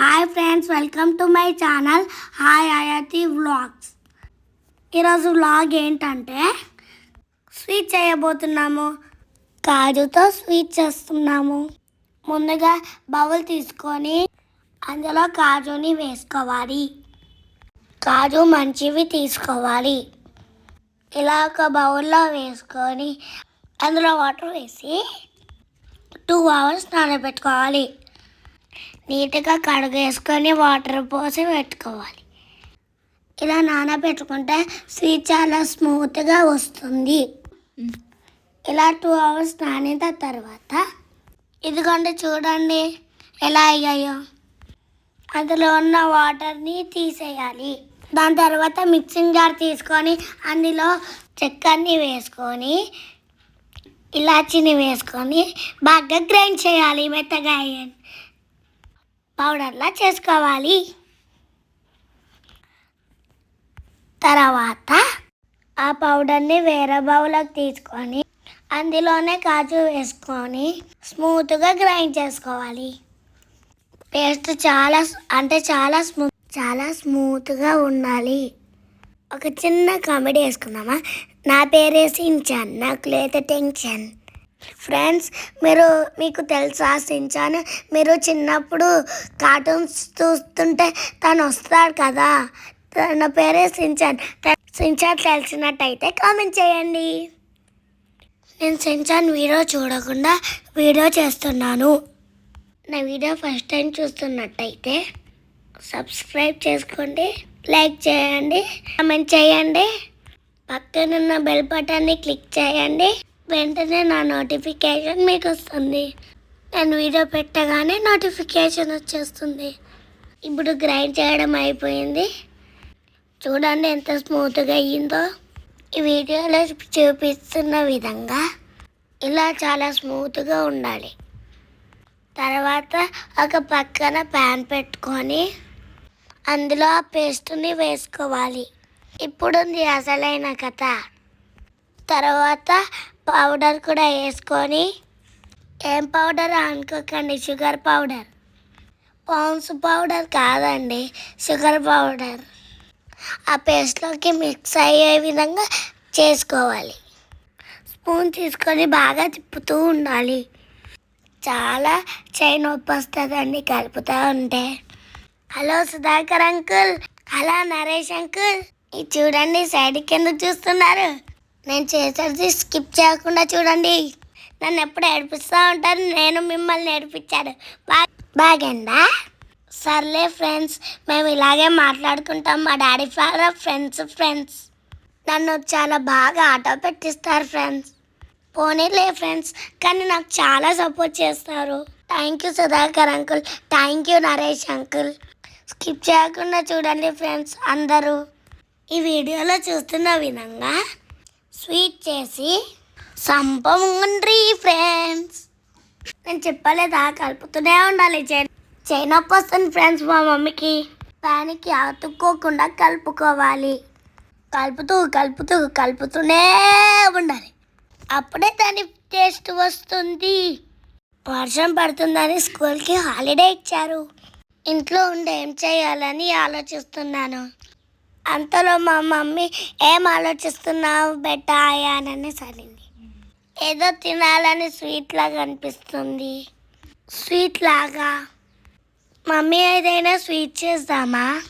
Hi friends welcome to my channel hi Ayathi vlogs ఈరోజు vlog ఏంటంటే sweet చేయబోతున్నాము. కాజుతో స్వీట్ చేస్తున్నాము. ముందుగా బౌల్ తీసుకొని అందులో కాజుని వేసుకోవాలి. కాజు మంచివి తీసుకోవాలి. ఇలా ఒక బౌల్లో వేసుకొని అందులో వాటర్ వేసి టూ అవర్స్ నానబెట్టుకోవాలి. నీట్గా కడుగేసుకొని వాటర్ పోసి పెట్టుకోవాలి. ఇలా నానబెట్టుకుంటే స్వీట్ చాలా స్మూత్గా వస్తుంది. ఇలా టూ అవర్స్ నానిన తర్వాత ఇదిగోండి చూడండి ఎలా అయ్యాయో. అందులో ఉన్న వాటర్ని తీసేయాలి. దాని తర్వాత మిక్సింగ్ జార్ తీసుకొని అందులో చక్కెరని వేసుకొని ఇలాచీని వేసుకొని బాగా గ్రైండ్ చేయాలి మెత్తగా అయ్యాలి పౌడర్లా చేసుకోవాలి. తర్వాత ఆ పౌడర్ని వేరే బౌల్లోకి తీసుకొని అందులోనే కాజు వేసుకొని స్మూత్గా గ్రైండ్ చేసుకోవాలి. పేస్ట్ చాలా అంటే చాలా స్మూత్ చాలా స్మూత్గా ఉండాలి. ఒక చిన్న కామెడీ వేసుకుందామా? నా పేరే సించాన్ నాకు లేదు టెన్షన్. ఫ్రెండ్స్ మీరు మీకు తెలుసా సించాన్ మీరు చిన్నప్పుడు కార్టూన్స్ చూస్తుంటే తను వస్తాడు కదా? తన పేరే సించాన్. సించాన్ తెలిసినట్టయితే కామెంట్ చేయండి. నేను సించాన్ వీడియో చూడకుండా వీడియో చేస్తున్నాను. నా వీడియో ఫస్ట్ టైం చూస్తున్నట్టయితే సబ్స్క్రైబ్ చేసుకోండి లైక్ చేయండి కామెంట్ చేయండి. పక్కనున్న బెల్ బటన్ని క్లిక్ చేయండి. వెంటనే నా నోటిఫికేషన్ మీకు వస్తుంది నేను వీడియో పెట్టగానే నోటిఫికేషన్ వచ్చేస్తుంది. ఇప్పుడు గ్రైండ్ చేయడం అయిపోయింది. చూడండి ఎంత స్మూత్గా అయ్యిందో. ఈ వీడియోలో చూపిస్తున్న విధంగా ఇలా చాలా స్మూత్గా ఉండాలి. తర్వాత ఒక పక్కన ప్యాన్ పెట్టుకొని అందులో ఆ పేస్ట్ని వేసుకోవాలి. ఇప్పుడు ఉంది అసలైన కథ. తర్వాత పౌడర్ కూడా వేసుకొని ఏం పౌడర్? అనుకోకండి షుగర్ పౌడర్. పాన్స్ పౌడర్ కాదండి షుగర్ పౌడర్. ఆ పేస్ట్లోకి మిక్స్ అయ్యే విధంగా చేసుకోవాలి. స్పూన్ తీసుకొని బాగా తిప్పుతూ ఉండాలి. చాలా చేయి నొప్పి వస్తుందండి కలుపుతూ ఉంటే. Hello Sudhakar uncle hello Naresh uncle. ఇది చూడండి సైడ్ కింద చూస్తున్నారు. నేను చేసేది స్కిప్ చేయకుండా చూడండి. నన్ను ఎప్పుడు ఏడిపిస్తూ ఉంటారు? నేను మిమ్మల్ని ఏడిపించాను. బా బాగండా సర్లే ఫ్రెండ్స్ మేము ఇలాగే మాట్లాడుకుంటాం. మా డాడీ ఫాదర్ ఫ్రెండ్స్ ఫ్రెండ్స్ నన్ను చాలా బాగా ఆటో పెట్టిస్తారు ఫ్రెండ్స్ పోనీలే ఫ్రెండ్స్ కానీ నాకు చాలా సపోర్ట్ చేస్తారు. Thank you Sudhakar uncle thank you Naresh uncle skip చేయకుండా చూడండి ఫ్రెండ్స్ అందరూ. ఈ వీడియోలో చూస్తున్న విధంగా స్వీట్ చేసి సంపముండ్రి ఫ్రెండ్స్ నేను చెప్పలేదా? కలుపుతూనే ఉండాలి. చైన్ చేయి నొప్పి వస్తుంది ఫ్రెండ్స్ మా మమ్మీకి. దానికి అతుక్కోకుండా కలుపుకోవాలి. కలుపుతూ కలుపుతూ కలుపుతూనే ఉండాలి. అప్పుడే దాని టేస్ట్ వస్తుంది. వర్షం పడుతుందని స్కూల్కి హాలిడే ఇచ్చారు. ఇంట్లో ఉండి ఏం చేయాలని ఆలోచిస్తున్నాను. అంతలో మా మమ్మీ ఏం ఆలోచిస్తున్నావు బెట్ట అని సరింది ఏదో తినాలని స్వీట్ లాగా అనిపిస్తుంది. స్వీట్ లాగా. మమ్మీ ఏదైనా స్వీట్ చేద్దామా?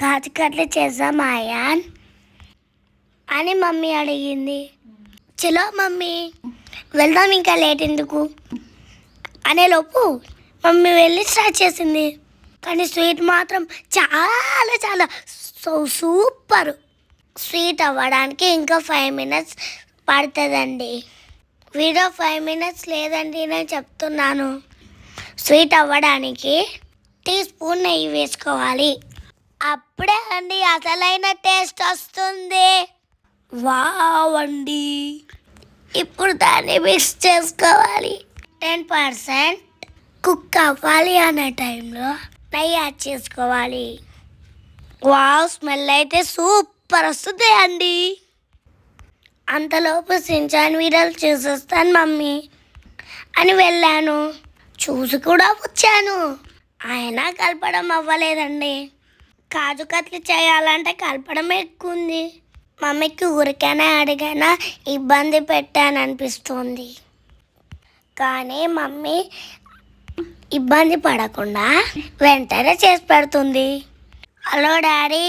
కాచికట్లు చేద్దామా అయాన్ అని మమ్మీ అడిగింది. చలో మమ్మీ వెళ్దాం ఇంకా లేట్ ఎందుకు? అనేలోపు మమ్మీ వెళ్ళి స్టార్ట్ చేసింది. కానీ స్వీట్ మాత్రం చాలా చాలా సో సూపర్. స్వీట్ అవ్వడానికి ఇంకా ఫైవ్ మినిట్స్ పడుతుందండి. వీడియో ఫైవ్ మినిట్స్ లేదండి నేను చెప్తున్నాను. స్వీట్ అవ్వడానికి టీ స్పూన్ నెయ్యి వేసుకోవాలి. అప్పుడే అండి అసలైన టేస్ట్ వస్తుంది. వావండి ఇప్పుడు దాన్ని మిక్స్ చేసుకోవాలి. టెన్ పర్సెంట్ కుక్ అవ్వాలి అనే టైంలో నెయ్యి యాడ్ చేసుకోవాలి. వావ్ స్మెల్ అయితే సూపర్ వస్తుంది అండి. అంతలోపు సించాన్ వీడియోలు చూసేస్తాను మమ్మీ అని వెళ్ళాను. చూసి కూడా వచ్చాను. అయినా కలపడం అవ్వలేదండి. కాజు కత్లు చేయాలంటే కలపడం ఎక్కువ ఉంది మమ్మీకి ఊరికైనా అడిగైనా ఇబ్బంది పెట్టాను అనిపిస్తుంది కానీ మమ్మీ ఇబ్బంది పడకుండా వెంటనే చేసి పెడుతుంది. హలో డాడీ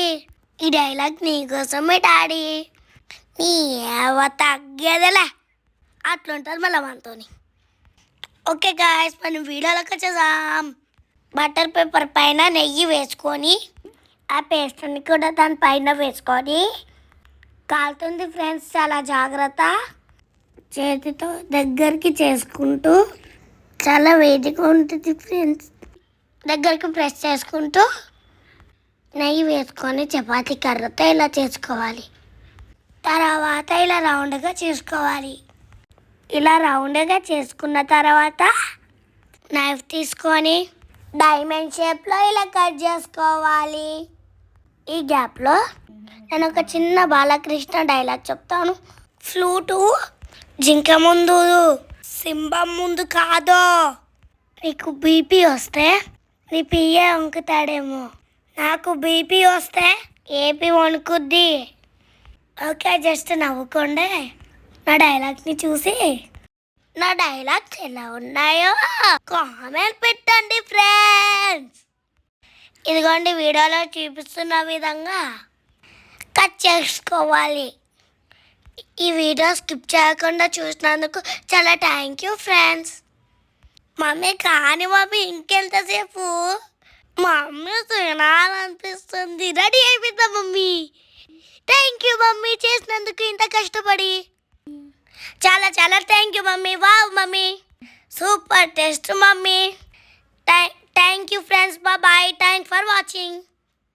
ఈ డైలాగ్ నీకోసమే డాడీ. నీ ఏవ తగ్గేదిలే. అట్లుంటుంది మళ్ళీ మనతోని. ఓకే గాయస్ మనం వీడియోలోకి వచ్చేసాం. బటర్ పేపర్ పైన నెయ్యి వేసుకొని ఆ పేస్ట్ని కూడా దాని పైన వేసుకొని కాలుతుంది ఫ్రెండ్స్ చాలా జాగ్రత్త. చేతితో దగ్గరికి చేసుకుంటూ చాలా వేడిగా ఉంటుంది ఫ్రెండ్స్. దగ్గరికి ప్రెస్ చేసుకుంటూ నెయ్యి వేసుకొని చపాతీ కర్రతో ఇలా చేసుకోవాలి. తర్వాత ఇలా రౌండ్గా చేసుకోవాలి. ఇలా రౌండ్గా చేసుకున్న తర్వాత నైఫ్ తీసుకొని డైమండ్ షేప్లో ఇలా కట్ చేసుకోవాలి. ఈ గ్యాప్లో నేను ఒక చిన్న బాలకృష్ణ డైలాగ్ చెప్తాను. ఫ్లూటు జింక ముందు సింబం ముందు కాదు. నీకు బీపీ వస్తే నీ పియ్యే వంకుతాడేమో. నాకు బీపీ వస్తే ఏపీ వణుకుద్ది. ఓకే జస్ట్ నవ్వుకోండి. నా డైలాగ్ని చూసి నా డైలాగ్స్ ఎలా ఉన్నాయో కామెంట్ పెట్టండి ఫ్రెండ్స్ ఇదిగోండి వీడియోలో చూపిస్తున్న విధంగా కట్ చేసుకోవాలి. ఈ వీడియో స్కిప్ చేయకుండా చూసినందుకు చాలా థ్యాంక్ యూ ఫ్రెండ్స్ మమ్మీ కానీ మమ్మీ ఇంకెంతసేపు? మమ్మీ తినాలనిపిస్తుంది రెడీ అయిపోయిందా మమ్మీ? Thank you mummy. చేసినందుకు ఇంత కష్టపడి. చాలా చాలా thank you mummy. Wow mummy. Super taste mummy. Thank you friends bye thank for watching